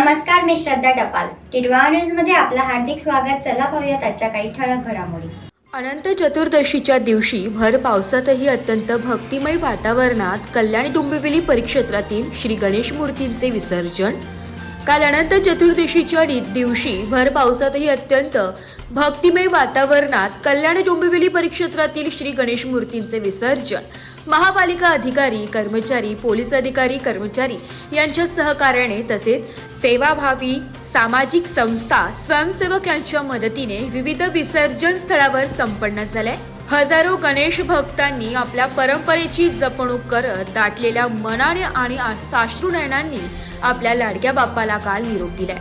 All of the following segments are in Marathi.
नमस्कार मी श्रद्धा टपाल. टिडवा न्यूजमध्ये आपलं हार्दिक स्वागत. चला पाहूयात आजच्या काही ठळक घडामोडी. अनंत चतुर्दशीच्या दिवशी भर पावसातही अत्यंत भक्तिमय वातावरणात कल्याण डोंबिवली परिक्षेत्रातील श्री गणेश मूर्तींचे विसर्जन काल अनंत चतुर्दशीच्या दिवशी भर पावसातही अत्यंत भक्तिमय वातावरणात कल्याण डोंबिवली परिक्षेत्रातील श्री गणेश मूर्तींचे विसर्जन. महापालिका अधिकारी कर्मचारी पोलीस अधिकारी कर्मचारी यांच्या सहकार्याने तसेच सेवाभावी सामाजिक संस्था स्वयंसेवक यांच्या मदतीने विविध विसर्जन स्थळावर संपन्न झाले हजारो गणेश भक्तांनी आपल्या परंपरेची जपणूक करत दाटलेल्या मनाने आणि साश्रू नयनांनी आपल्या लाडक्या बाप्पाला काल निरोप दिलाय.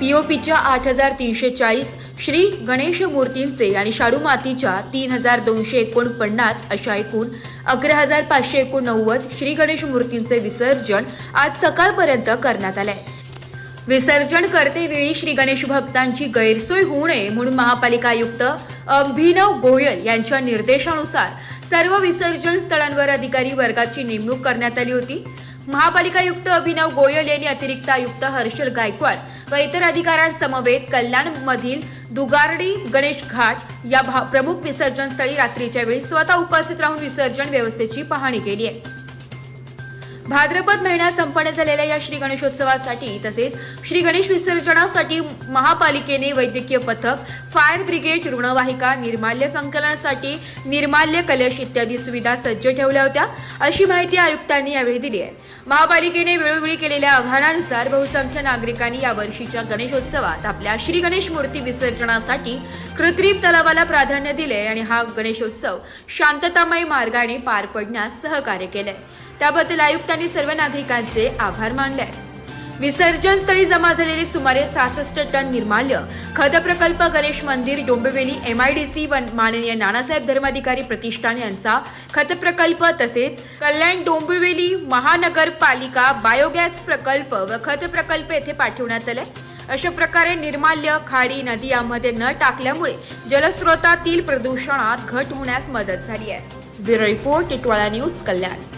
पीओपीच्या आठ हजार तीनशे चाळीस श्री गणेश मूर्तींचे आणि शाडू मातीच्या तीन हजार दोनशे एकोणपन्नास अशा एकूण अकरा हजार पाचशे एकोणनव्वद श्री गणेश मूर्तींचे विसर्जन आज सकाळपर्यंत करण्यात आलंय. विसर्जन करतेवेळी श्री गणेश भक्तांची गैरसोय होऊ नये म्हणून महापालिका आयुक्त अभिनव गोयल यांच्या निर्देशानुसार सर्व विसर्जन स्थळांवर अधिकारी वर्गाची नेमणूक करण्यात आली होती. महापालिका आयुक्त अभिनव गोयल यांनी अतिरिक्त आयुक्त हर्षल गायकवाड व इतर अधिकाऱ्यांसमवेत कल्याण मधील दुगारडी गणेश घाट या भा- प्रमुख विसर्जन स्थळी रात्रीच्या वेळी स्वतः उपस्थित राहून विसर्जन व्यवस्थेची पाहणी केली आहे. भाद्रपद महिन्यात संपन्न झालेल्या या श्री गणेशोत्सवासाठी तसेच श्री गणेश विसर्जनासाठी महापालिकेने वैद्यकीय पथक फायर ब्रिगेड रुग्णवाहिका निर्माल्य संकलनासाठी निर्माल्य कलश इत्यादी सुविधा सज्ज ठेवल्या होत्या अशी माहिती आयुक्तांनी यावेळी दिली आहे. महापालिकेने वेळोवेळी केलेल्या आव्हानानुसार बहुसंख्य नागरिकांनी या वर्षीच्या गणेशोत्सवात आपल्या श्री गणेश मूर्ती विसर्जनासाठी कृत्रिम तलावाला प्राधान्य दिले आणि हा गणेशोत्सव शांततामय मार्गाने पार पडण्यास सहकार्य केलंय. त्याबद्दल आयुक्तांनी सर्व नागरिकांचे आभार मानले. विसर्जन स्थळी जमा झालेले सुमारे सहासष्ट टन निर्माल्य खत प्रकल्प गणेश मंदिर डोंबिवली एमआयडीसी व माननीय नानासाहेब धर्माधिकारी प्रतिष्ठान यांचा खत प्रकल्प तसेच कल्याण डोंबिवली महानगरपालिका बायोगॅस प्रकल्प व खत प्रकल्प येथे पाठवण्यात आले. अशा प्रकारे निर्माल्य खाडी नदी यामध्ये न टाकल्यामुळे जलस्रोतातील प्रदूषणात घट होण्यास मदत झाली आहे. Bureau report Titwala news Kalyan.